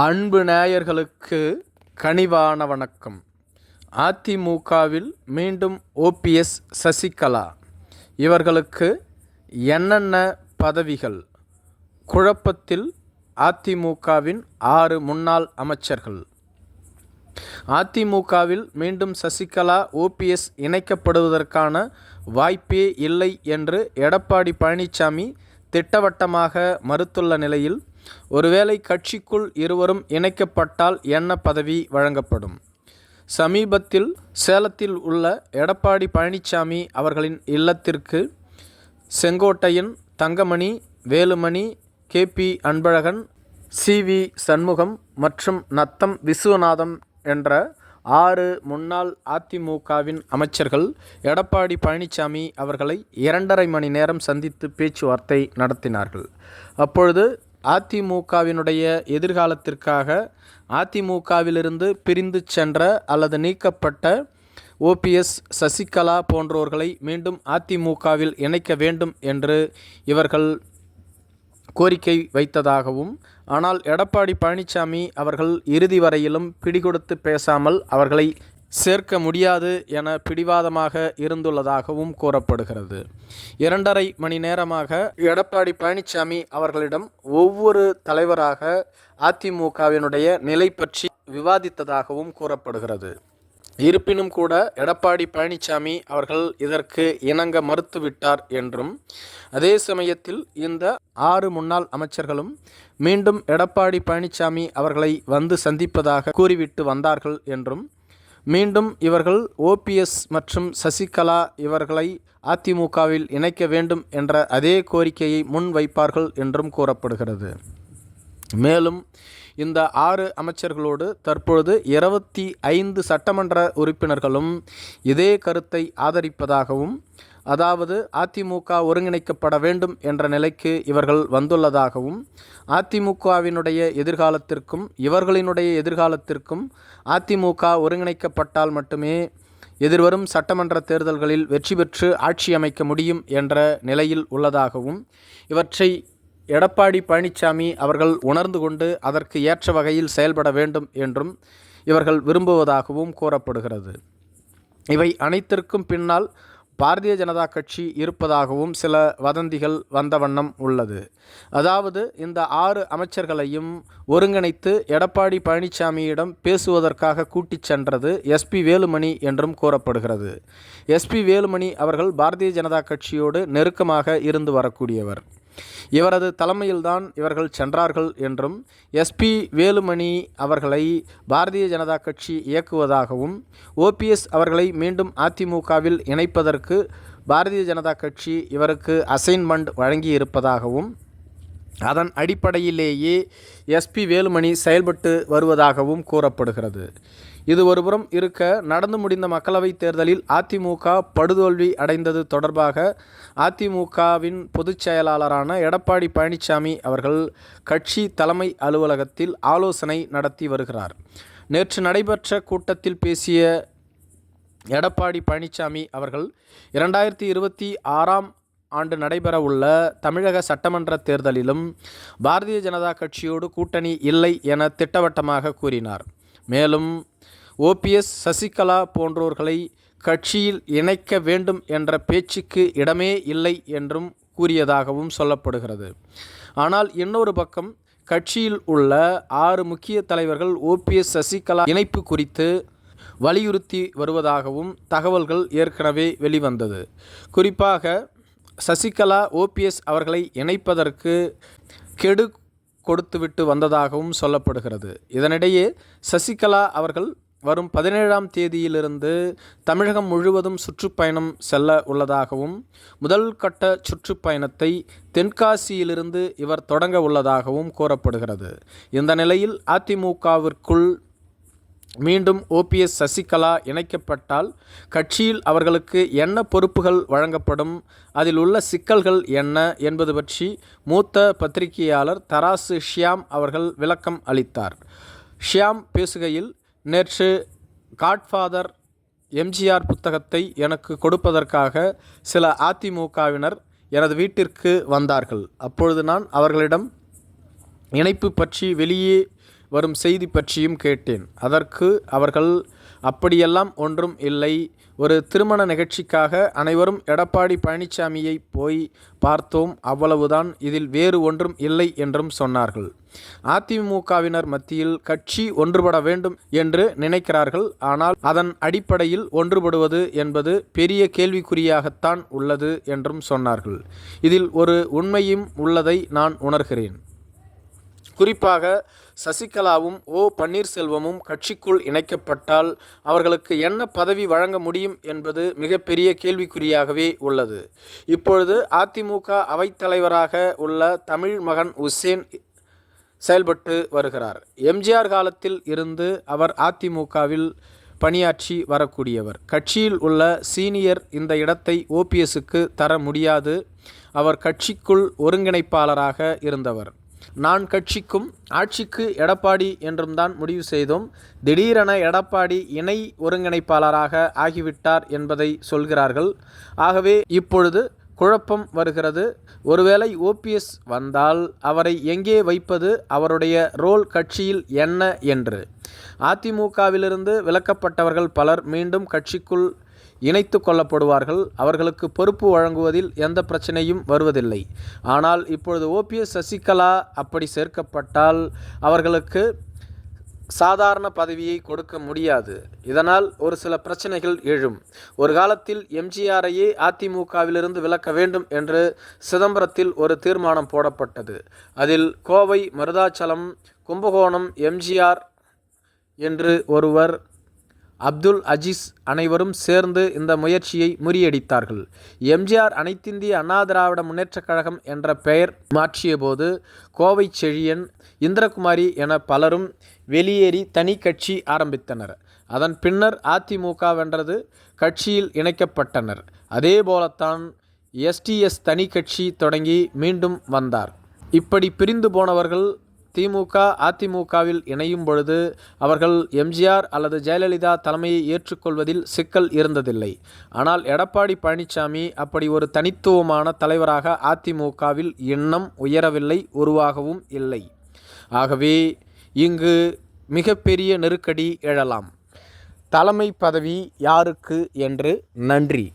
அன்பு நேயர்களுக்கு கனிவான வணக்கம். அதிமுகவில் மீண்டும் ஓபிஎஸ் சசிகலா. இவர்களுக்கு என்னென்ன பதவிகள்? குழப்பத்தில் அதிமுகவின் ஆறு முன்னாள் அமைச்சர்கள். அதிமுகவில் மீண்டும் சசிகலா ஓபிஎஸ் இணைக்கப்படுவதற்கான வாய்ப்பே இல்லை என்று எடப்பாடி பழனிசாமி திட்டவட்டமாக மறுத்துள்ள நிலையில் ஒருவேளை கட்சிக்குள் இருவரும் இணைக்கப்பட்டால் என்ன பதவி வழங்கப்படும்? சமீபத்தில் சேலத்தில் உள்ள எடப்பாடி பழனிசாமி அவர்களின் இல்லத்திற்கு செங்கோட்டையன் தங்கமணி வேலுமணி கேபி அன்பழகன் சி வி சண்முகம் மற்றும் நத்தம் விஸ்வநாதம் என்ற ஆறு முன்னாள் அதிமுகவின் அமைச்சர்கள் எடப்பாடி பழனிசாமி அவர்களை இரண்டரை மணி நேரம் சந்தித்து பேச்சுவார்த்தை நடத்தினார்கள். அப்பொழுது அதிமுகவினுடைய எதிர்காலத்திற்காக அதிமுகவிலிருந்து பிரிந்து சென்ற அல்லது நீக்கப்பட்ட ஓபிஎஸ் சசிகலா போன்றோர்களை மீண்டும் அதிமுகவில் இணைக்க வேண்டும் என்று இவர்கள் கோரிக்கை வைத்ததாகவும் ஆனால் எடப்பாடி பழனிசாமி அவர்கள் இறுதி வரையிலும் பிடிகொடுத்து பேசாமல் அவர்களை சேர்க்க முடியாது என பிடிவாதமாக இருந்துள்ளதாகவும் கூறப்படுகிறது. இரண்டரை மணி நேரமாக எடப்பாடி பழனிசாமி அவர்களிடம் ஒவ்வொரு தலைவராக அதிமுகவினுடைய நிலை பற்றி விவாதித்ததாகவும் கூறப்படுகிறது. இருப்பினும் கூட எடப்பாடி பழனிசாமி அவர்கள் இதற்கு இணங்க மறுத்துவிட்டார் என்றும் அதே சமயத்தில் இந்த ஆறு முன்னாள் அமைச்சர்களும் மீண்டும் எடப்பாடி பழனிசாமி அவர்களை வந்து சந்திப்பதாக கூறிவிட்டு வந்தார்கள் என்றும் மீண்டும் இவர்கள் ஓபிஎஸ் மற்றும் சசிகலா இவர்களை அதிமுகவில் இணைக்க வேண்டும் என்ற அதே கோரிக்கையை முன்வைப்பார்கள் என்றும் கூறப்படுகிறது. மேலும் இந்த ஆறு அமைச்சர்களோடு தற்பொழுது இருபத்தி ஐந்து சட்டமன்ற உறுப்பினர்களும் இதே கருத்தை ஆதரிப்பதாகவும் அதாவது அதிமுக ஒருங்கிணைக்கப்பட வேண்டும் என்ற நிலைக்கு இவர்கள் வந்துள்ளதாகவும் அதிமுகவினுடைய எதிர்காலத்திற்கும் இவர்களினுடைய எதிர்காலத்திற்கும் அதிமுக ஒருங்கிணைக்கப்பட்டால் மட்டுமே எதிர்வரும் சட்டமன்ற தேர்தல்களில் வெற்றி பெற்று ஆட்சி அமைக்க முடியும் என்ற நிலையில் உள்ளதாகவும் இவற்றை எடப்பாடி பழனிசாமி அவர்கள் உணர்ந்து கொண்டு அதற்கு ஏற்ற வகையில் செயல்பட வேண்டும் என்றும் இவர்கள் விரும்புவதாகவும் கூறப்படுகிறது. இவை அனைத்திற்கும் பின்னால் பாரதிய ஜனதா கட்சி இருப்பதாகவும் சில வதந்திகள் வந்த வண்ணம் உள்ளது. அதாவது இந்த ஆறு அமைச்சர்களையும் ஒருங்கிணைத்து எடப்பாடி பழனிசாமியிடம் பேசுவதற்காக கூட்டிச் சென்றது எஸ்பி வேலுமணி என்றும் கூறப்படுகிறது. எஸ்பி வேலுமணி அவர்கள் பாரதிய ஜனதா கட்சியோடு நெருக்கமாக இருந்து வரக்கூடியவர். இவரது தலைமையில்தான் இவர்கள் சென்றார்கள் என்றும் எஸ்பி வேலுமணி அவர்களை பாரதிய ஜனதா கட்சி இயக்குவதாகவும் ஓபிஎஸ் அவர்களை மீண்டும் அதிமுகவில் இணைப்பதற்கு பாரதிய ஜனதா கட்சி இவருக்கு அசைன்மெண்ட் வழங்கி இருப்பதாகவும் அதன் அடிப்படையிலேயே எஸ்பி வேலுமணி செயல்பட்டு வருவதாகவும் கூறப்படுகிறது. இது ஒருபுறம் இருக்க நடந்து முடிந்த மக்களவைத் தேர்தலில் அதிமுக படுதோல்வி அடைந்தது தொடர்பாக அதிமுகவின் பொதுச் செயலாளரான எடப்பாடி பழனிசாமி அவர்கள் கட்சி தலைமை அலுவலகத்தில் ஆலோசனை நடத்தி வருகிறார். நேற்று நடைபெற்ற கூட்டத்தில் பேசிய எடப்பாடி பழனிசாமி அவர்கள் இரண்டாயிரத்தி இருபத்தி ஆறாம் ஆண்டு நடைபெறவுள்ள தமிழக சட்டமன்ற தேர்தலிலும் பாரதிய ஜனதா கட்சியோடு கூட்டணி இல்லை என திட்டவட்டமாக கூறினார். மேலும் ஓபிஎஸ் சசிகலா போன்றோர்களை கட்சியில் இணைக்க வேண்டும் என்ற பேச்சுக்கு இடமே இல்லை என்றும் கூறியதாகவும் சொல்லப்படுகிறது. ஆனால் இன்னொரு பக்கம் கட்சியில் உள்ள ஆறு முக்கிய தலைவர்கள் ஓபிஎஸ் சசிகலா இணைப்பு குறித்து வலியுறுத்தி வருவதாகவும் தகவல்கள் ஏற்கனவே வெளிவந்தது. குறிப்பாக சசிகலா ஓபிஎஸ் அவர்களை இணைப்பதற்கு கெடு கொடுத்துவிட்டு வந்ததாகவும் சொல்லப்படுகிறது. இதனிடையே சசிகலா அவர்கள் வரும் பதினேழாம் தேதியிலிருந்து தமிழகம் முழுவதும் சுற்றுப்பயணம் செல்ல உள்ளதாகவும் முதல் கட்ட சுற்றுப்பயணத்தை தென்காசியிலிருந்து இவர் தொடங்க உள்ளதாகவும் கூறப்படுகிறது. இந்த நிலையில் அதிமுகவிற்குள் மீண்டும் ஓபிஎஸ் சசிகலா இணைக்கப்பட்டால் கட்சியில் அவர்களுக்கு என்ன பொறுப்புகள் வழங்கப்படும்? அதில் உள்ள சிக்கல்கள் என்ன? என்பது பற்றி மூத்த பத்திரிகையாளர் தராசு ஷியாம் அவர்கள் விளக்கம் அளித்தார். ஷியாம் பேசுகையில் நேற்று காட்ஃபாதர் எம்ஜிஆர் புத்தகத்தை எனக்கு கொடுப்பதற்காக சில அதிமுகவினர் எனது வீட்டிற்கு வந்தார்கள். அப்பொழுது நான் அவர்களிடம் இணைப்பு பற்றி வெளியே வரும் செய்தி பற்றியும் கேட்டேன். அதற்கு அவர்கள் அப்படியெல்லாம் ஒன்றும் இல்லை. ஒரு திருமண நிகழ்ச்சிக்காக அனைவரும் எடப்பாடி பழனிசாமியை போய் பார்த்தோம். அவ்வளவுதான். இதில் வேறு ஒன்றும் இல்லை என்றும் சொன்னார்கள். அதிமுகவினர் மத்தியில் கட்சி ஒன்றுபட வேண்டும் என்று நினைக்கிறார்கள். ஆனால் அதன் அடிப்படையில் ஒன்றுபடுவது என்பது பெரிய கேள்விக்குறியாகத்தான் உள்ளது என்றும் சொன்னார்கள். இதில் ஒரு உண்மையும் உள்ளதை நான் உணர்கிறேன். குறிப்பாக சசிகலாவும் ஓ பன்னீர்செல்வமும் கட்சிக்குள் இணைக்கப்பட்டால் அவர்களுக்கு என்ன பதவி வழங்க முடியும் என்பது மிகப்பெரிய கேள்விக்குறியாகவே உள்ளது. இப்பொழுது அதிமுக அவைத்தலைவராக உள்ள தமிழ் மகன் உசேன் செயல்பட்டு வருகிறார். எம்ஜிஆர் காலத்தில் இருந்து அவர் அதிமுகவில் பணியாற்றி வரக்கூடியவர். கட்சியில் உள்ள சீனியர் இந்த இடத்தை ஓபிஎஸ்க்கு தர முடியாது. அவர் கட்சிக்குள் ஒருங்கிணைப்பாளராக இருந்தவர். நான் கட்சிக்கும் ஆட்சிக்கு எடப்பாடி என்றும் தான் முடிவு செய்தோம். திடீரென எடப்பாடி இணை ஒருங்கிணைப்பாளராக ஆகிவிட்டார் என்பதை சொல்கிறார்கள். ஆகவே இப்பொழுது குழப்பம் வருகிறது. ஒருவேளை ஓபிஎஸ் வந்தால் அவரை எங்கே வைப்பது? அவருடைய ரோல் கட்சியில் என்ன என்று? அதிமுகவிலிருந்து விலக்கப்பட்டவர்கள் பலர் மீண்டும் கட்சிக்குள் இணைத்து கொள்ளப்படுவார்கள். அவர்களுக்கு பொறுப்பு வழங்குவதில் எந்த பிரச்சனையும் வருவதில்லை. ஆனால் இப்பொழுது ஓபிஎஸ் சசிகலா அப்படி சேர்க்கப்பட்டால் அவர்களுக்கு சாதாரண பதவியை கொடுக்க முடியாது. இதனால் ஒரு சில பிரச்சனைகள் எழும். ஒரு காலத்தில் எம்ஜிஆரையே அதிமுகவிலிருந்து விலக்க வேண்டும் என்று சிதம்பரத்தில் ஒரு தீர்மானம் போடப்பட்டது. அதில் கோவை மருதாச்சலம் கும்பகோணம் எம்ஜிஆர் என்று ஒருவர் அப்துல் அஜீஸ் அனைவரும் சேர்ந்து இந்த முயற்சியை முறியடித்தார்கள். எம்ஜிஆர் அனைத்திந்திய அண்ணா திராவிட முன்னேற்றக் கழகம் என்ற பெயர் மாற்றியபோது கோவை செழியன் இந்திரகுமாரி என பலரும் வெளியேறி தனி கட்சி ஆரம்பித்தனர். அதன் பின்னர் அதிமுக வென்றது கட்சியில் இணைக்கப்பட்டனர். அதே போலத்தான் எஸ்டிஎஸ் தனி கட்சி தொடங்கி மீண்டும் வந்தார். இப்படி பிரிந்து போனவர்கள் திமுக அதிமுகவில் இணையும் பொழுது அவர்கள் எம்ஜிஆர் அல்லது ஜெயலலிதா தலைமையை ஏற்றுக்கொள்வதில் சிக்கல் இருந்ததில்லை. ஆனால் எடப்பாடி பழனிசாமி அப்படி ஒரு தனித்துவமான தலைவராக அதிமுகவில் எண்ணம் உயரவில்லை உருவாகவும் இல்லை. ஆகவே இங்கு மிகப்பெரிய நெருக்கடி எழலாம். தலைமை பதவி யாருக்கு என்று நன்றி.